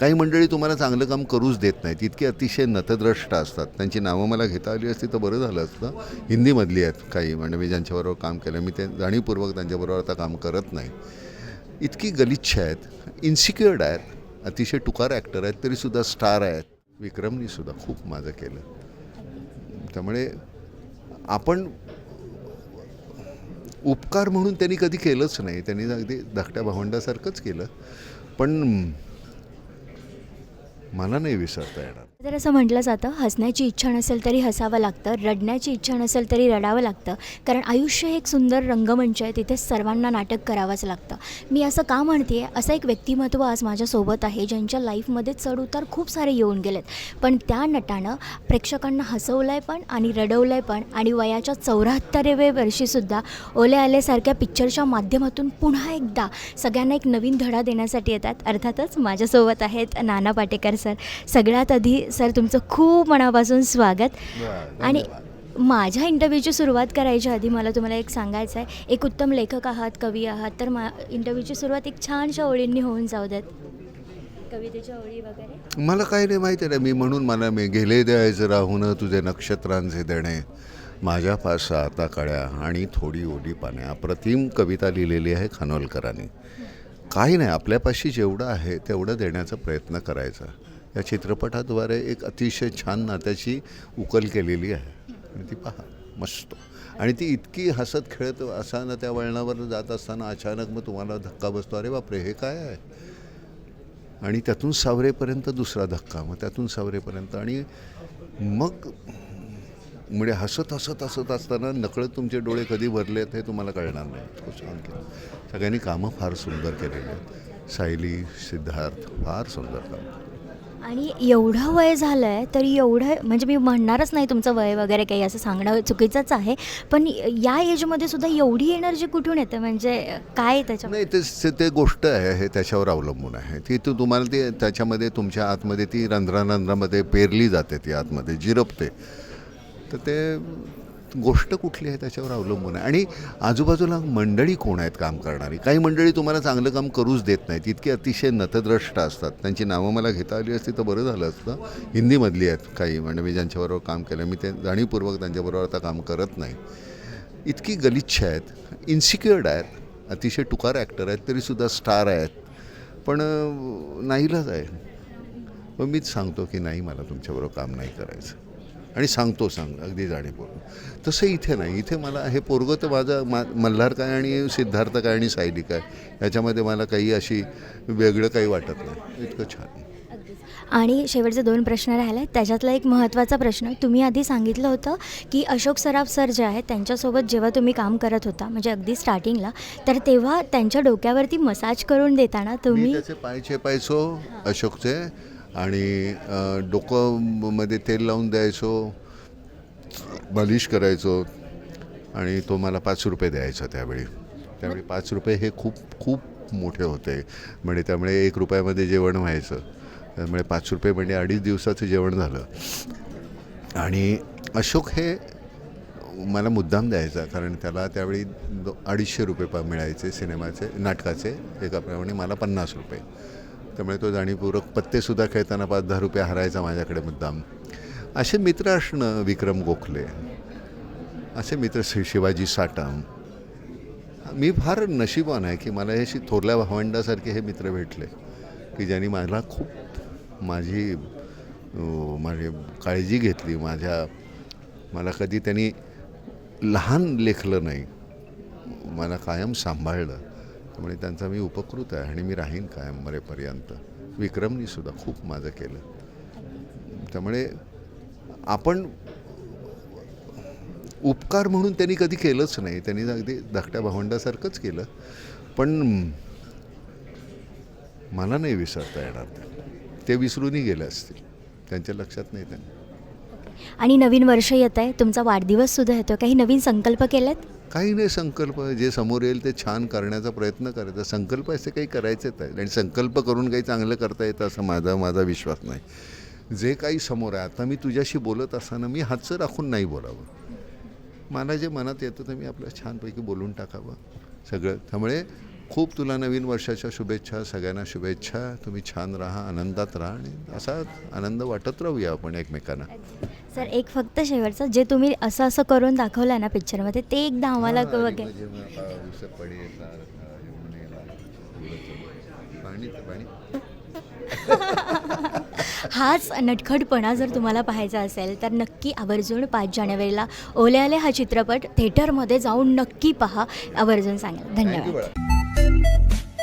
काही मंडळी तुम्हाला चांगलं काम करूच देत नाहीत. इतके अतिशय नतद्रष्ट असतात. त्यांची नावं मला घेता आली असती तर बरं झालं असतं. हिंदीमधली आहेत काही म्हणजे मी ज्यांच्याबरोबर काम केलं. मी ते जाणीवपूर्वक त्यांच्याबरोबर आता काम करत नाही. इतकी गलिच्छ आहेत. इन्सिक्युअर्ड आहेत. अतिशय टुकार ॲक्टर आहेत. तरीसुद्धा स्टार आहेत. विक्रमनी सुद्धा खूप माझं केलं. त्यामुळे आपण उपकार म्हणून त्यांनी कधी केलंच नाही. त्यांनी अगदी धाकट्या भावंडासारखंच केलं. पण मला नाही विसरता येणार. जर असं म्हटलं जातं हसण्याची इच्छा नसेल तरी हसावं लागतं रडण्याची इच्छा नसेल तरी रडावं लागतं कारण आयुष्य हे एक सुंदर रंगमंच आहे तिथे सर्वांना नाटक करावंच लागतं. मी असं का म्हणते असं एक व्यक्तिमत्व आज माझ्यासोबत आहे ज्यांच्या लाईफमध्ये चढउतार खूप सारे येऊन गेलेत. पण त्या नटानं प्रेक्षकांना हसवलं आहे पण आणि रडवलं आहे पण आणि वयाच्या चौऱ्याहत्तराव्या वर्षीसुद्धा ओले आलेसारख्या पिक्चरच्या माध्यमातून पुन्हा एकदा सगळ्यांना एक नवीन धडा देण्यासाठी येतात. अर्थातच माझ्यासोबत आहेत नाना पाटेकर सर. सगळ्यात आधी सर तुमचं खूप मनापासून स्वागत. आणि माझ्या इंटरव्ह्यूची सुरुवात करायच्या आधी मला तुम्हाला एक सांगायचं आहे. एक उत्तम लेखक आहात कवी आहात तर मा इंटरव्ह्यूची सुरुवात एक छानशा ओळींनी होऊन जाऊ देत कवितेच्या ओळी वगैरे? मला काही नाही माहिती नाही मी म्हणून मला मी गेले द्यायचं राहून तुझे नक्षत्रांचे देणे. माझ्या पास आता कळ्या आणि थोडी ओली पाण्या. अप्रतिम कविता लिहिलेली आहे खानोलकरांनी. काही नाही आपल्यापाशी जेवढं आहे तेवढं देण्याचा प्रयत्न करायचा. या चित्रपटाद्वारे एक अतिशय छान नात्याची उकल केलेली आहे. आणि ती पहा मस्त. आणि ती इतकी हसत खेळत असताना त्या वळणावर जात असताना अचानक मग तुम्हाला धक्का बसतो अरे बापरे हे काय आहे? आणि त्यातून सावरेपर्यंत दुसरा धक्का मग त्यातून सावरेपर्यंत. आणि मग म्हणजे हसत हसत हसत असताना नकळत तुमचे डोळे कधी भरलेत हे तुम्हाला कळणार नाही. छान केलं. सगळ्यांनी कामं फार सुंदर केलेली आहेत. सायली सिद्धार्थ फार सुंदर काम आणि एवढं वय झालं आहे तरी एवढं म्हणजे मी म्हणणारच नाही तुमचं वय वगैरे काही असं सांगणं चुकीचंच आहे पण या एजमध्ये सुद्धा एवढी एनर्जी कुठून येते? म्हणजे काय त्याच्या नाही ते ते- गोष्ट आहे हे त्याच्यावर अवलंबून आहे. ती तू तुम्हाला ती त्याच्यामध्ये तुमच्या आतमध्ये ती रंध्रानंध्रामध्ये पेरली जाते ती आतमध्ये जिरपते. तर ते गोष्ट कुठली आहे त्याच्यावर अवलंबून आहे? आणि आजूबाजूला मंडळी कोण आहेत काम करणारी? काही मंडळी तुम्हाला चांगलं काम करूच देत नाहीत. इतके अतिशय नतद्रष्ट असतात. त्यांची नावं मला घेता आली असती तर बरं झालं असतं. हिंदीमधली आहेत काही म्हणजे मी ज्यांच्याबरोबर काम केलं मी ते जाणीवपूर्वक त्यांच्याबरोबर आता काम करत नाही. इतकी गलिच्छ आहेत. इन्सिक्युअर्ड आहेत. अतिशय टुकार ॲक्टर आहेत. तरीसुद्धा स्टार आहेत. पण नाहीलाच आहे. मग मीच सांगतो की नाही मला तुमच्याबरोबर काम नाही करायचं. आणि सांगतो सांग अगदी जाणीवपूर्वक तसं इथे नाही. इथे मला हे पोरगं तर माझं मा मल्हार काय आणि सिद्धार्थ काय आणि सायली काय याच्यामध्ये मला काही अशी वेगळं काही वाटत नाही. इतकं छान. आणि शेवटचे दोन प्रश्न राहिले आहेत त्याच्यातला एक महत्त्वाचा प्रश्न तुम्ही आधी सांगितलं होतं की अशोक सराफ सर जे आहेत त्यांच्यासोबत जेव्हा तुम्ही काम करत होता म्हणजे अगदी स्टार्टिंगला तर तेव्हा त्यांच्या डोक्यावरती मसाज करून देताना तुम्ही त्याचे पाय चेपायचो अशोकचे. आणि डोकंमध्ये तेल लावून द्यायचो मालिश करायचो आणि तो मला पाच रुपये द्यायचा त्यावेळी. त्यावेळी पाच रुपये हे खूप खूप मोठे होते. म्हणजे त्यामुळे एक रुपयामध्ये जेवण व्हायचं. त्यामुळे पाच रुपये म्हणजे अडीच दिवसाचं जेवण झालं. आणि अशोक हे मला मुद्दाम द्यायचा कारण त्याला त्यावेळी दो अडीचशे रुपये पा मिळायचे सिनेमाचे नाटकाचे एकाप्रमाणे मला पन्नास रुपये. त्यामुळे तो जाणीवपूर्वक पत्तेसुद्धा खेळताना पाच दहा रुपये हरायचा माझ्याकडे मुद्दाम. असे मित्र असणं विक्रम गोखले. असे मित्र श्री शिवाजी साटम मी फार नशिबान आहे की मला हे थोरल्या भावंडासारखे हे मित्र भेटले की ज्यांनी मला खूप माझी माझी काळजी घेतली. माझ्या मला कधी त्यांनी लहान लेखलं नाही. मला कायम सांभाळलं. त्यामुळे त्यांचा मी उपकृत आहे आणि मी राहीन कायम मरेपर्यंत. विक्रमनी सुद्धा खूप माझं केलं. त्यामुळे आपण उपकार म्हणून त्यांनी कधी केलंच नाही. त्यांनी अगदी धाकट्या भावंडासारखंच केलं. पण मला नाही विसरता येणार ते. ते विसरूनही गेले असतील. त्यांच्या लक्षात नाही त्यांनी. आणि नवीन वर्ष येत आहे. तुमचा वाढदिवससुद्धा येतो काही नवीन संकल्प केलेत? काही नाही संकल्प. जे समोर येईल ते छान करण्याचा प्रयत्न करायचा संकल्प असे काही करायचेच आहेत. आणि संकल्प करून काही चांगलं करता येतं असं माझा माझा विश्वास नाही. जे काही समोर आहे आता मी तुझ्याशी बोलत असताना मी हातचं राखून नाही बोलावं. मला जे मनात येतं ते मी आपलं छानपैकी बोलून टाकावं. सगळं. त्यामुळे खूप तुला नवीन वर्षाच्या शुभेच्छा सगळ्यांना शुभेच्छा. तुम्ही छान राहा आनंदात राहा आणि असा आनंद वाटत राहूया आपण एकमेकांना. सर एक फक्त शेवटचं जे तुम्ही असं असं करून दाखवलं ना पिक्चरमध्ये ते एकदा आम्हाला बघा म्हणजे हाच नटखटपणा जर तुम्हाला पाहायचा असेल तर नक्की आवर्जून पाच जानेवारीला ओले आले हा चित्रपट थिएटरमध्ये जाऊन नक्की पहा. आवर्जून सांगेल. थँक्यू धन्यवाद